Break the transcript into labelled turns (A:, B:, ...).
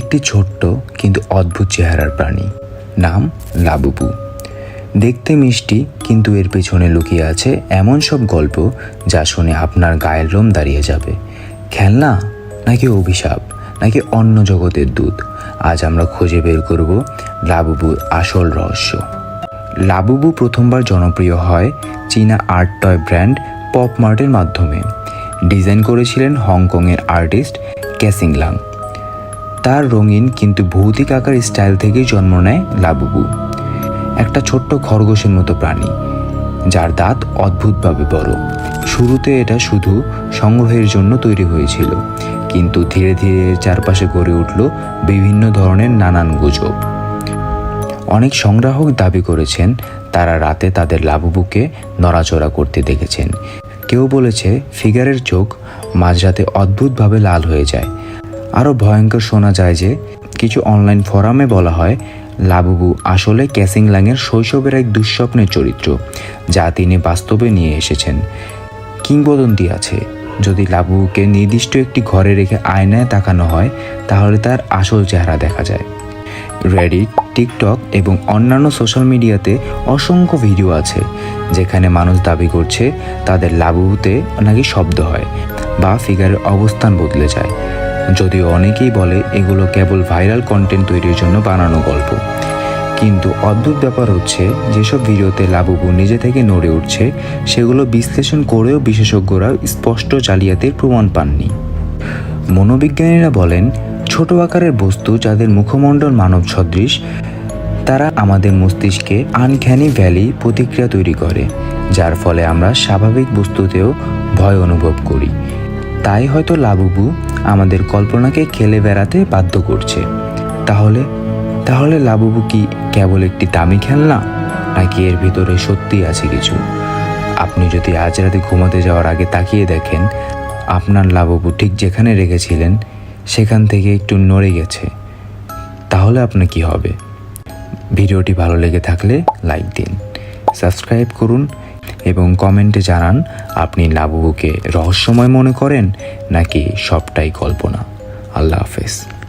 A: একটি ছোট্ট কিন্তু অদ্ভুত চেহারার প্রাণী। নাম লাবুবু। দেখতে মিষ্টি, কিন্তু এর পেছনে লুকিয়ে আছে এমন সব গল্প যা শুনে আপনার গায়ের লোম দাঁড়িয়ে যাবে। খেলনা? নাকি অভিশাপ? নাকি অন্য জগতের দূত? আজ আমরা খুঁজে বের করব লাবুবুর আসল রহস্য। লাবুবু প্রথমবার জনপ্রিয় হয় চীনা আর্ট টয় ব্র্যান্ড পপ মার্টের মাধ্যমে। ডিজাইন করেছিলেন হংকংয়ের আর্টিস্ট ক্যাসিংলাং। তার রঙিন কিন্তু ভৌতিক আকার স্টাইল থেকেই জন্ম নেয় লাবুবু, একটা ছোট্ট খরগোশের মতো প্রাণী, যার দাঁত অদ্ভুতভাবে বড়। শুরুতে এটা শুধু সংগ্রহের জন্য তৈরি হয়েছিল, কিন্তু ধীরে ধীরে চারপাশে গড়ে উঠল বিভিন্ন ধরনের নানান গুজব। অনেক সংগ্রাহক দাবি করেছেন, তারা রাতে তাদের লাবুবুকে নড়াচড়া করতে দেখেছেন। কেউ বলেছে, ফিগারের চোখ মাঝরাতে অদ্ভুতভাবে লাল হয়ে যায় আরও ভয়ঙ্কর শোনা যায় যে, কিছু অনলাইন ফোরামে বলা হয়, লাবুবু আসলে ক্যাসিংলাংয়ের শৈশবের এক দুঃস্বপ্নের চরিত্র, যা তিনি বাস্তবে নিয়ে এসেছেন। কিংবদন্তি আছে। যদি লাবুকে নির্দিষ্ট একটি ঘরে রেখে আয়নায় তাকানো হয়, তাহলে তার আসল চেহারা দেখা যায়। রেডিট টিকটক এবং অন্যান্য সোশ্যাল মিডিয়াতে অসংখ্য ভিডিও আছে, যেখানে মানুষ দাবি করছে, তাদের লাবুতে নাকি শব্দ হয়, বা ফিগারের অবস্থান বদলে যায়। যদিও অনেকেই বলে এগুলো কেবল ভাইরাল কন্টেন্ট তৈরির জন্য বানানো গল্প। কিন্তু অদ্ভুত ব্যাপার হচ্ছে, যেসব ভিডিওতে লাবুবু নিজে থেকে নড়ে উঠছে, সেগুলো বিশ্লেষণ করেও বিশেষজ্ঞরা স্পষ্ট জালিয়াতির প্রমাণ পাননি। মনোবিজ্ঞানীরা বলেন, ছোট আকারের বস্তু যাদের মুখমণ্ডল মানব সদৃশ, তারা আমাদের মস্তিষ্কে আনখ্যানি ভ্যালি প্রতিক্রিয়া তৈরি করে, যার ফলে আমরা স্বাভাবিক বস্তুতেও ভয় অনুভব করি। তাই হয়তো লাবুবু আমাদের কল্পনাকে খেলে বেড়াতে বাধ্য করছে। তাহলে তাহলে লাবুবু কি কেবল একটি দামি খেলনা? নাকি এর ভিতরে সত্যি আছে কিছু? আপনি যদি আজ রাতে ঘুমাতে যাওয়ার আগে তাকিয়ে দেখেন, আপনার লাবুবু ঠিক যেখানে রেখেছিলেন, সেখান থেকে একটু নড়ে গেছে। তাহলে আপনার কি হবে? ভিডিওটি ভালো লেগে থাকলে লাইক দিন, সাবস্ক্রাইব করুন এবং কমেন্টে জানান আপনি লাবুবুকে রহস্যময় মনে করেন নাকি সবটাই কল্পনা? আল্লাহ হাফেজ।